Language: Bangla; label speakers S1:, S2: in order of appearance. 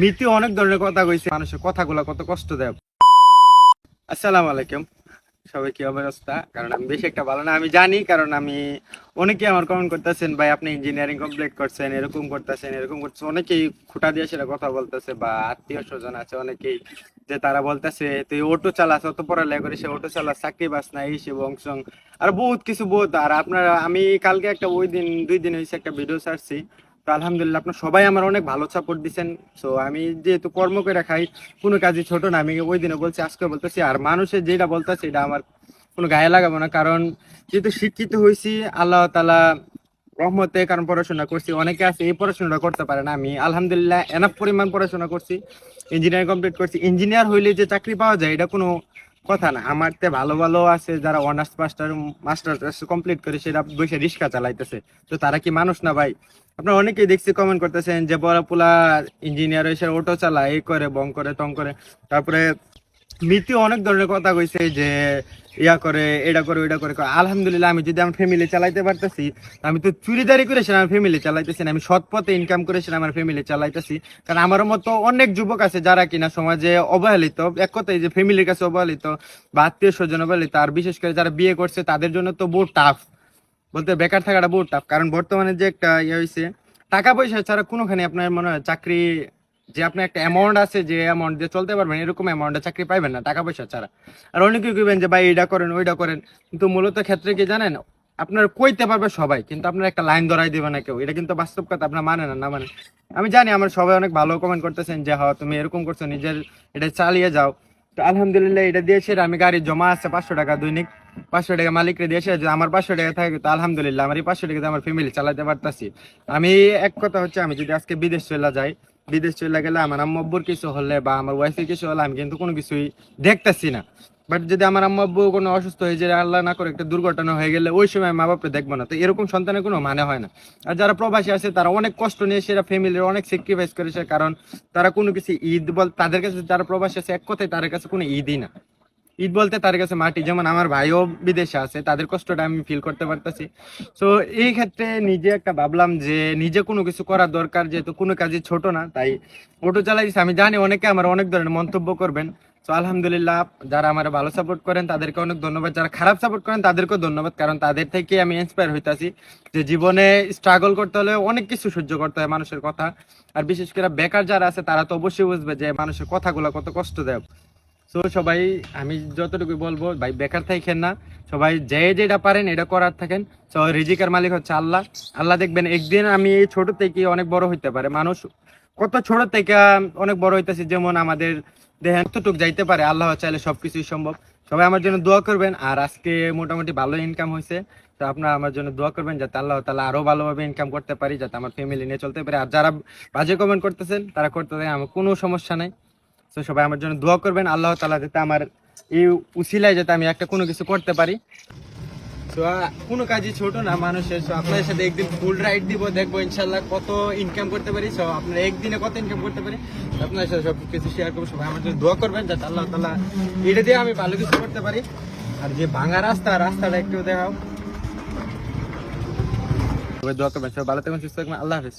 S1: মিতি অনেক ধরনের কথা কইছে। মানুষের কথাগুলো কত কষ্ট দেয়। আসসালামু আলাইকুম। সবাই কি অবস্থা? কারণ আমি বেশি একটা ভালো না, আমি জানি, কারণ আমি অনেকে আমার কমেন্ট করতেছেন, ভাই, আপনি ইঞ্জিনিয়ারিং কমপ্লিট করছেন, এরকম করতেছেন এরকম করতেছেন অনেকেই খুঁটা দিয়ে সেটা কথা বলতেছে, বা আত্মীয় স্বজন আছে অনেকেই, যে তারা বলতেছে, তুই অটো চালাস, অত পড়ালেখা করে সে অটো চালাস, চাকরি বাস না, এই সে বংশং। আর বহুত কিছু, বহুত। আর আপনারা, আমি কালকে একটা, ওই দিন, দুই দিন হয়েছে একটা ভিডিও ছাড়ছি। তো আলহামদুলিল্লাহ, আপনার সবাই আমার অনেক ভালো সাপোর্ট দিচ্ছেন তো আমি যেহেতু কর্ম করে খাই, কোনো কাজই ছোট না। আমি ওই দিনে বলছি, আজকে বলতেছি, আর মানুষের যেটা বলতেছে, এটা আমার কোনো গায়ে লাগাবো না। কারণ যেহেতু শিক্ষিত হয়েছি, আল্লাহ তালা রহমতে কারণ পড়াশোনা করছি। অনেকে আছে, এই পড়াশোনাটা করতে পারে না। আমি আলহামদুলিল্লাহ এনাফ পরিমাণ পড়াশোনা করছি ইঞ্জিনিয়ারিং কমপ্লিট করছি। ইঞ্জিনিয়ার হইলে যে চাকরি পাওয়া যায়, এটা কোনো কথা না, আমার তে ভালো ভালো আছে, যারা অনার্স মাস্টার মাস্টার কমপ্লিট করে সেটা বসে রিক্সা চালাইতেছে। তো তারা কি মানুষ না ভাই? আপনার অনেকেই দেখছি কমেন্ট করতেছেন যে, বড় পোলা ইঞ্জিনিয়ার এসে অটো চালায় এই করে, বং করে, তং করে। তারপরে মিতি অনেক ধরনের কথা কইছে যে ইয়া করে, এটা করে, ওইটা করে আলহামদুলিল্লাহ, আমি যদি আমার ফ্যামিলি চালাইতে পারতেছি, আমি তো চুরিদারি করে সেটা আমার ফ্যামিলি চালাইতেছি না, আমি সৎ পথে ইনকাম করে সেটা আমার ফ্যামিলি চালাইতেছি। কারণ আমার মতো অনেক যুবক আছে যারা কিনা সমাজে অবহেলিত, এক কথায় যে ফ্যামিলির কাছে অবহেলিত বা আত্মীয় স্বজন অবহেলিত, আর বিশেষ করে যারা বিয়ে করছে, তাদের জন্য তো বহু টাফ বলতে বেকার থাকাটা বহু টাফ কারণ বর্তমানে যে একটা ইয়ে হয়েছে টাকা পয়সা ছাড়া কোনোখানে আপনার মনে হয় চাকরি যে আপনার একটা অ্যামাউন্ট আছে, যে অ্যামাউন্ট দিয়ে চলতে পারবেন, এরকম অ্যামাউন্টে চাকরি পাইবেন না, টাকা পয়সা ছাড়া। আর অনেকে কইবেন যে, ভাই এটা করেন ওইটা করেন। কিন্তু মূলত ক্ষেত্রে কি জানেন, আপনার কইতে পারবে সবাই, কিন্তু আপনার একটা লাইন ধরাই দিবে না কেউ। এটা কিন্তু বাস্তব কথা, আপনার মানে না না মানে। আমি জানি আমার সবাই অনেক ভালো কমেন্ট করতেছেন যে হ্যাঁ তুমি এরকম করছ, নিজের এটা চালিয়ে যাও। তো আলহামদুলিল্লাহ এটা দিয়েছে আমি গাড়ি জমা আছে পাঁচশো টাকা দৈনিক পাঁচশো টাকা মালিকরে দিয়েছে যে, আমার পাঁচশো টাকা থাকে, তো আলহামদুলিল্লাহ, আমার এই পাঁচশো টাকা আমার ফ্যামিলি চালাতে পারতাছি। আমি এক কথা হচ্ছে, আমি যদি আজকে বিদেশ চলে যাই বিদেশ চলে গেলে আমার আম্মু আব্বুর কিছু হলে বা আমার ওয়াইফের কিছু হলে আমি কিন্তু কোনো কিছুই দেখতেছি না। বাট যদি আমার আম্মু আব্বু কোনো অসুস্থ হয়ে যায়, আল্লাহ না করে একটা দুর্ঘটনা হয়ে গেলে ওই সময় মা বাপকে দেখব না। তো এরকম সন্তানের কোনো মানে হয় না। আর যারা প্রবাসী আছে, তারা অনেক কষ্ট নিয়ে সেটা ফ্যামিলির অনেক স্যাক্রিফাইস করেছে কারণ তারা কোনো কিছু ঈদ বল তাদের কাছে যারা প্রবাসী আছে, এক কথায় তাদের কাছে কোনো ঈদই না। ঈদ বলতে তার কাছে মাটি। যেমন আমার ভাইও বিদেশে আছে, তাদের কষ্টটা আমি ফিল করতে পারতেছি। তো এই ক্ষেত্রে নিজে একটা ভাবলাম যে নিজে কোনো কিছু করার দরকার, যেহেতু কোনো কাজই ছোট না, তাই অটো চালাইছি। আমি জানি অনেকে আমার অনেক ধরনের মন্তব্য করবেন। তো আলহামদুলিল্লাহ, যারা আমার ভালো সাপোর্ট করেন, তাদেরকে অনেক ধন্যবাদ। যারা খারাপ সাপোর্ট করেন, তাদেরকেও ধন্যবাদ, কারণ তাদের থেকে আমি ইন্সপায়ার হইতাছি যে জীবনে স্ট্রাগল করতে হলে অনেক কিছু সহ্য করতে হয় মানুষের কথা। আর বিশেষ করে বেকার যারা আছে, তারা তো অবশ্যই বুঝবে যে মানুষের কথাগুলো কত কষ্ট দেয়। তো সবাই, আমি যতটুকু বলব, ভাই, বেকার থাকেন না। সবাই যে যেটা পারেন, এটা করার থাকেন। তো রিজিকের মালিক হচ্ছে আল্লাহ। আল্লাহ দেখবেন, একদিন আমি এই ছোট থেকে অনেক বড় হইতে পারে। মানুষ কত ছোট থেকে অনেক বড় হইতেছে, যেমন আমাদের দেখেন, এতটুক যাইতে পারে। আল্লাহ চাইলে সবকিছুই সম্ভব। সবাই আমার জন্য দোয়া করবেন। আর আজকে মোটামুটি ভালো ইনকাম হয়েছে তো আপনারা আমার জন্য দোয়া করবেন, যাতে আল্লাহ তালা আরও ভালোভাবে ইনকাম করতে পারি, যাতে আমার ফ্যামিলি নিয়ে চলতে পারে। আর যারা বাজে কমেন্ট করতেছেন, তারা করতে দেয় আমার কোনো সমস্যা নাই। তো সবাই আমার জন্য দোয়া করবেন, আল্লাহ তালা যাতে আমার এই উসিলায় যাতে আমি একটা কোনো কিছু করতে পারি। তো কোনো কাজই ছোট না, মানুষের। তো আপনাদের সাথে একদিন ফুল রাইড দিব, দেখব ইনশাল্লাহ কত ইনকাম করতে পারি। সো আপনারা একদিনে কত ইনকাম করতে পারি আপনাদের সাথে সব কিছু শেয়ার করব। সবাই আমার জন্য দোয়া করবেন, যাতে আল্লাহ তালা এটা দিয়ে আমি ভালো কিছু করতে পারি। আর যে ভাঙা রাস্তা, রাস্তাটা একটু দেখাও। দোয়া করবেন, সবাই ভালো থাকবেন, সুস্থ থাকবেন, আল্লাহ হাফিজ।